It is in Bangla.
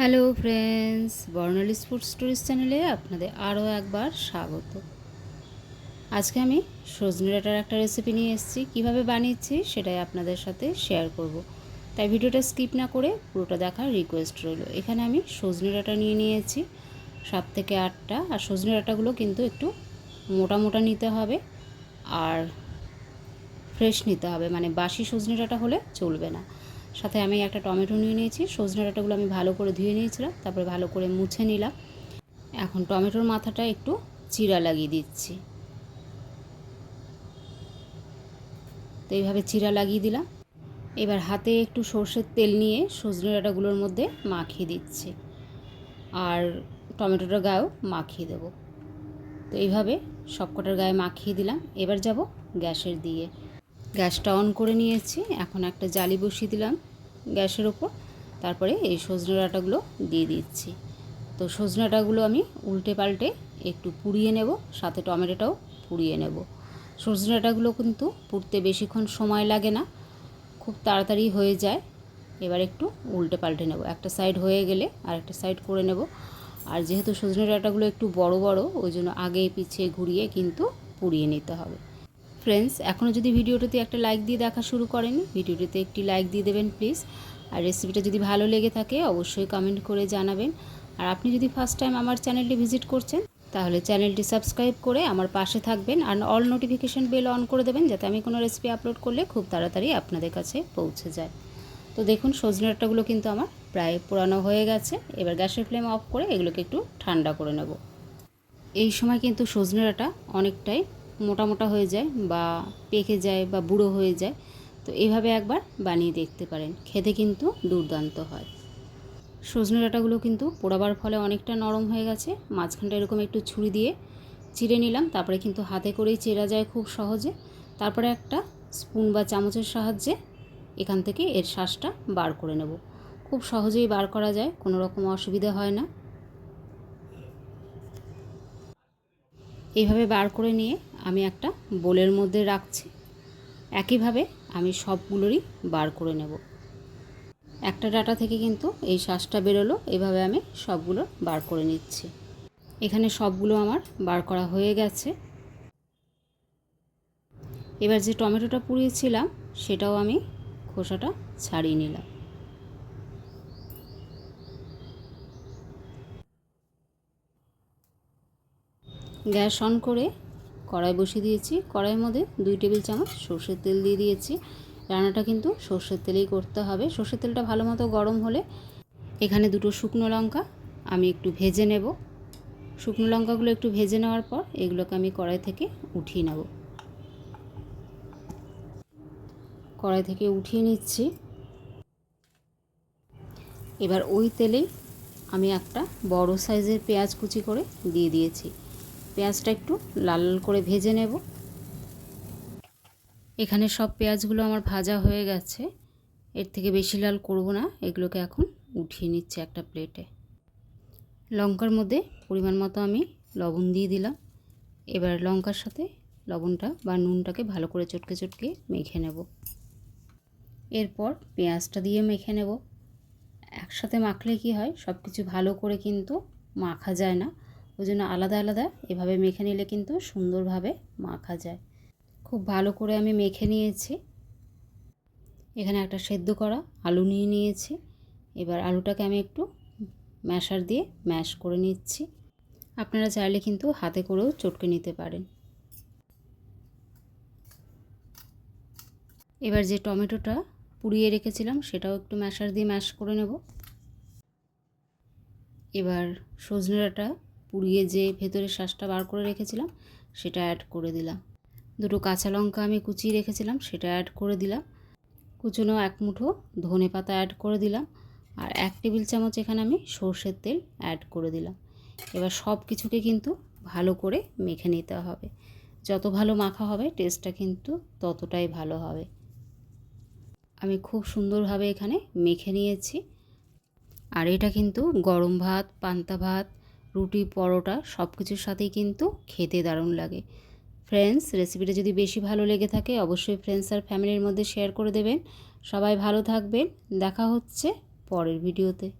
Hello friends, Barnali food stories চ্যানেলে আপনাদের আরও একবার স্বাগত। আজকে আমি সজনে ডাঁটার একটা রেসিপি নিয়ে এসেছি। কীভাবে বানিয়েছি সেটাই আপনাদের সাথে শেয়ার করব। তাই ভিডিওটা স্কিপ না করে পুরোটা দেখার রিকোয়েস্ট রইল। এখানে আমি সজনে ডাঁটা নিয়ে নিয়েছি, সাত থেকে আটটা। আর সজনে ডাঁটাগুলো কিন্তু একটু মোটা মোটা নিতে হবে আর ফ্রেশ নিতে হবে। মানে বাসি সজনে ডাঁটা হলে চলবে না। সাথে আমি একটা টমেটো নিয়ে নিয়েছি। সজনে ডাঁটাগুলো আমি ভালো করে ধুয়ে নিয়েছিলাম, তারপরে ভালো করে মুছে নিলাম। এখন টমেটোর মাথাটা একটু চিরা লাগিয়ে দিচ্ছি। তো এইভাবে চিরা লাগিয়ে দিলাম। এবার হাতে একটু সর্ষের তেল নিয়ে সজনে ডাঁটাগুলোর মধ্যে মাখিয়ে দিচ্ছি। আর টমেটোটার গায়েও মাখিয়ে দেব। তো এইভাবে সবকটার গায়ে মাখিয়ে দিলাম। এবার যাব গ্যাসের দিয়ে। গ্যাসটা অন করে নিয়েছি। এখন একটা জালি বসিয়ে দিলাম। গ্যাসের ওপর। তারপরে এই সজনে ডাঁটাগুলো দিয়ে দিচ্ছি। তো সজনে ডাঁটাগুলো আমি উল্টে পাল্টে একটু পুড়িয়ে নেব, সাথে টমেটোটাও পুড়িয়ে নেব। সজনে ডাঁটাগুলো কিন্তু পুড়তে বেশিক্ষণ সময় লাগে না, খুব তাড়াতাড়ি হয়ে যায়। এবার একটু উল্টে পাল্টে নেব। একটা সাইড হয়ে গেলে আর একটা সাইড করে নেব। আর যেহেতু সজনে ডাঁটাগুলো একটু বড় বড়, ওই জন্য আগে পিছিয়ে ঘুরিয়ে কিন্তু পুড়িয়ে নিতে হবে। ফ্রেন্ডস এখনও যদি ভিডিওটিতে একটা লাইক দিয়ে দেখা শুরু করেনি, ভিডিওটিতে একটি লাইক দিয়ে দেবেন প্লিজ আর রেসিপিটা যদি ভালো লেগে থাকে, অবশ্যই কমেন্ট করে জানাবেন। আর আপনি যদি ফার্স্ট টাইম আমার চ্যানেলটি ভিজিট করছেন, তাহলে চ্যানেলটি সাবস্ক্রাইব করে আমার পাশে থাকবেন আর অল নোটিফিকেশান বেল অন করে দেবেন, যাতে আমি কোনো রেসিপি আপলোড করলে খুব তাড়াতাড়ি আপনাদের কাছে পৌঁছে যায়। তো দেখুন, সজনে ডাঁটাগুলো কিন্তু আমার প্রায় পুরানো হয়ে গেছে। এবার গ্যাসের ফ্লেম অফ করে এগুলোকে একটু ঠান্ডা করে নেব। এই সময় কিন্তু সজনে ডাঁটা অনেকটাই মোটা মোটা হয়ে যায় বা পেকে যায় বা বুড়ো হয়ে যায়, তো এইভাবে একবার বানিয়ে দেখতে পারেন। খেতে কিন্তু দুর্দান্ত হয়। সজনে ডাঁটাগুলো কিন্তু পোড়াবার ফলে অনেকটা নরম হয়ে গেছে। মাঝখানটা এরকম একটু ছুরি দিয়ে চিড়ে নিলাম, তারপরে কিন্তু হাতে করেই চেরা যায় খুব সহজে। তারপরে একটা স্পুন বা চামচের সাহায্যে এখান থেকে এর শ্বাসটা বার করে নেব। খুব সহজেই বার করা যায়, কোনো রকম অসুবিধা হয় না। এইভাবে বার করে নিয়ে আমি একটা বোলের মধ্যে রাখছি। একইভাবে আমি সবগুলোরই বার করে নেব। একটা ডাটা থেকে কিন্তু এই শ্বাসটা বেরোলো, এভাবে আমি সবগুলো বার করে নিচ্ছি। এখানে সবগুলো আমার বার করা হয়ে গেছে। এবার যে টমেটোটা পুড়িয়েছিলাম, সেটাও আমি খোসাটা ছাড়িয়ে নিলাম। গ্যাস অন করে কড়াই বসিয়ে দিয়েছি। কড়াইয়ের মধ্যে দুই টেবিল চামচ সর্ষের তেল দিয়ে দিয়েছি। রান্নাটা কিন্তু সর্ষের তেলেই করতে হবে। সর্ষের তেলটা ভালো মতো গরম হলে এখানে দুটো শুকনো লঙ্কা আমি একটু ভেজে নেব। শুকনো লঙ্কাগুলো একটু ভেজে নেওয়ার পর এগুলোকে আমি কড়াই থেকে উঠিয়ে নেব। কড়াই থেকে উঠিয়ে নিচ্ছি। এবার ওই তেলেই আমি একটা বড় সাইজের পেঁয়াজ কুচি করে দিয়ে দিয়েছি। পেঁয়াজটা একটু লাল করে ভেজে নেব। এখানে সব পেঁয়াজগুলো আমার ভাজা হয়ে গেছে। এর থেকে বেশি লাল করব না, এগুলোকে এখন উঠিয়ে নিচ্ছে একটা প্লেটে। লঙ্কার মধ্যে পরিমাণ মতো আমি লবণ দিয়ে দিলাম। এবার লঙ্কার সাথে লবণটা বা নুনটাকে ভালো করে চটকে চটকে মেখে নেব। এরপর পেঁয়াজটা দিয়ে মেখে নেব। একসাথে মাখলে কি হয় সব কিছু ভালো করে কিন্তু মাখা যায় না। ওই জন্য আলাদা আলাদা। এভাবে মেখে নিলে কিন্তু সুন্দরভাবে মাখা যায়। খুব ভালো করে আমি মেখে নিয়েছি। এখানে একটা সেদ্ধ করা আলু নিয়ে নিয়েছি। এবার আলুটাকে আমি একটু ম্যাশার দিয়ে ম্যাশ করে নিচ্ছি। আপনারা চাইলে কিন্তু হাতে করেও চটকে নিতে পারেন। এবার যে টমেটোটা পুড়িয়ে রেখেছিলাম, সেটাও একটু ম্যাশার দিয়ে ম্যাশ করে নেব। এবার সজনে ডাঁটা পুড়িয়ে যে ভেতরের শ্বাসটা বার করে রেখেছিলাম, সেটা অ্যাড করে দিলাম। দুটো কাঁচা লঙ্কা আমি কুচিয়ে রেখেছিলাম, সেটা অ্যাড করে দিলাম। কুচনো এক মুঠো ধনে পাতা অ্যাড করে দিলাম, আর এক টেবিল চামচ এখানে আমি সর্ষের তেল অ্যাড করে দিলাম। এবার সব কিছুকে কিন্তু ভালো করে মেখে নিতে হবে। যত ভালো মাখা হবে টেস্টটা কিন্তু ততটাই ভালো হবে। আমি খুব সুন্দরভাবে এখানে মেখে নিয়েছি। আর এটা কিন্তু গরম ভাত, পান্তা ভাত রুটি, পরোটা সব কিছুর সাথেই কিন্তু খেতে দারুণ লাগে। ফ্রেন্ডস রেসিপিটা যদি বেশি ভালো লেগে থাকে, অবশ্যই ফ্রেন্ডস আর ফ্যামিলির মধ্যে শেয়ার করে দেবেন। সবাই ভালো থাকবেন। দেখা হচ্ছে পরের ভিডিওতে